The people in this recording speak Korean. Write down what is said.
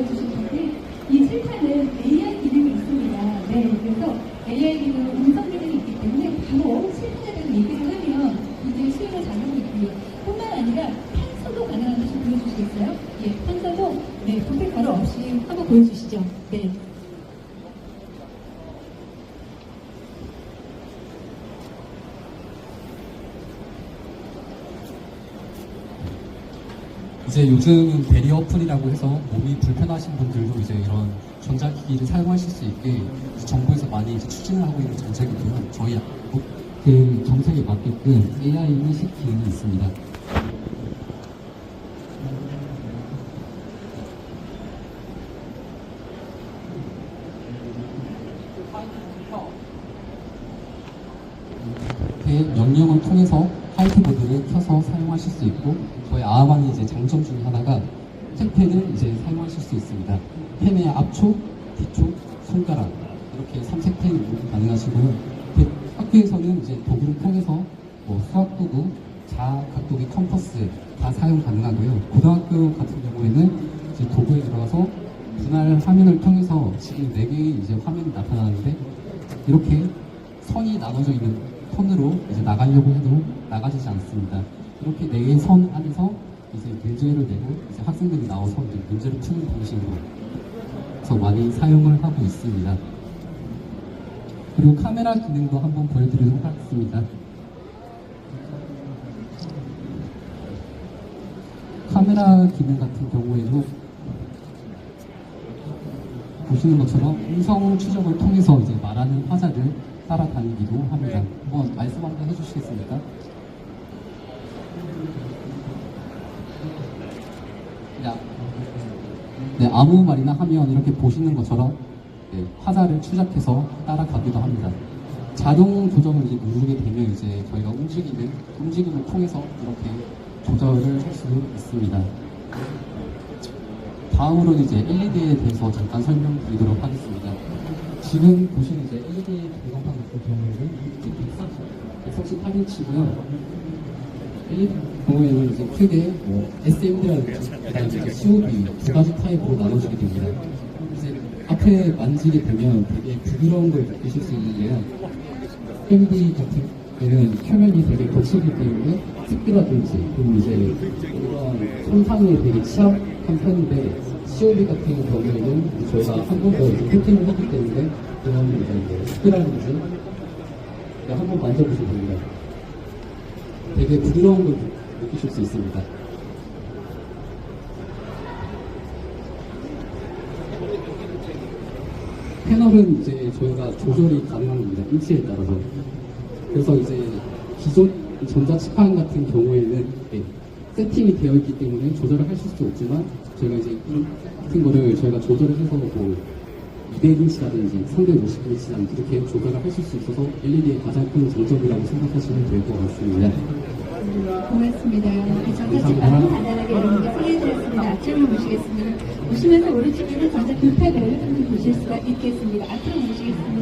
보여주실 텐데 이 칠판은 AI 기능이 있습니다. 네, 그래서 AI 기능 음성 기능이 있기 때문에 바로 칠판에 대해서 얘기를 하면 굉장히 수요가 잘 하고 있고요. 뿐만 아니라 판서도 가능한지 좀 보여주시겠어요? 예, 판서도 네, 도색 가루 없이 한번 보여주시죠. 네. 이제 요즘 대리 어플이라고 해서 몸이 불편하신 분들도 이제 이런 전자기기를 사용하실 수 있게 정부에서 많이 추진을 하고 있는 정책이고요. 저희 뭐그 정책에 맞게끔 AI 인식 기능이 있습니다. 이렇게 명령을 통해서 화이트보드를 켜서 사용하실 수 있고 저희 아아만의 이제 장점 중에 하나가 펜펜을 이제 사용하실 수 있습니다. 펜의 앞쪽, 뒤쪽, 손가락 이렇게 삼색 펜이 모두 가능하시고요. 그 학교에서는 이제 도구를 통해서 뭐 수학 도구, 자아 각도기 컴퍼스 다 사용 가능하고요. 고등학교 같은 경우에는 이제 도구에 들어가서 분할 화면을 통해서 지금 4개의 이제 화면이 나타나는데 이렇게 선이 나눠져 있는 선으로 이제 나가려고 해도 나가지지 않습니다. 이렇게 네 선 안에서 이제 문제를 내고 이제 학생들이 나와서 문제를 푸는 방식으로 그래서 많이 사용을 하고 있습니다. 그리고 카메라 기능도 한번 보여드리도록 하겠습니다. 카메라 기능 같은 경우에도 보시는 것처럼 음성 추적을 통해서 이제 말하는 화자를 따라다니기도 합니다. 한번 말씀 한번 해주시겠습니까? 네, 아무 말이나 하면 이렇게 보시는 것처럼 네, 화자를 추적해서 따라가기도 합니다. 자동 조정을 이제 누르게 되면 이제 저희가 움직이는 움직임을 통해서 이렇게 조절을 할 수 있습니다. 다음으로 이제 LED에 대해서 잠깐 설명드리도록 하겠습니다. 지금 보시는 이제 LED 배경판 같은 경우에는 140, 138인치고요. 경우에는 이제 크게 뭐 SMD라든지 그다음에 COB 두 가지 타입으로 나눠지게 됩니다. 이제 앞에 만지게 되면 되게 부드러운 걸 느끼실 수 있는데요. LED 같은 경우에는 표면이 되게 거칠기 때문에 습기라든지 그리고 이제 이런 손상에 되게 취약한 편인데 COB 같은 경우에는 저희가 한 번 더 코팅을 했기 때문에 그런 습기라든지 한 번 만져보시면 됩니다. 되게 부드러운 걸 느끼실 수 있습니다. 패널은 이제 저희가 조절이 가능한 겁니다. 인치에 따라서. 그래서 이제 기존 전자치판 같은 경우에는 네, 세팅이 되어 있기 때문에 조절을 하실 수 없지만 저희가 이제 이 같은 거를 저희가 조절을 해서 뭐 200인치라든지 350인치라든지 이렇게 조절을 하실 수 있어서 LED의 가장 큰 장점이라고 생각하시면 될 것 같습니다. 고맙습니다. 이 전자책방을 간단하게 여러분께 소개해드렸습니다. 앞쪽으로 모시겠습니다. 보시면서 오른쪽에 있는 전자 좀 보실 수가 있겠습니다. 앞으로. 고맙습니다.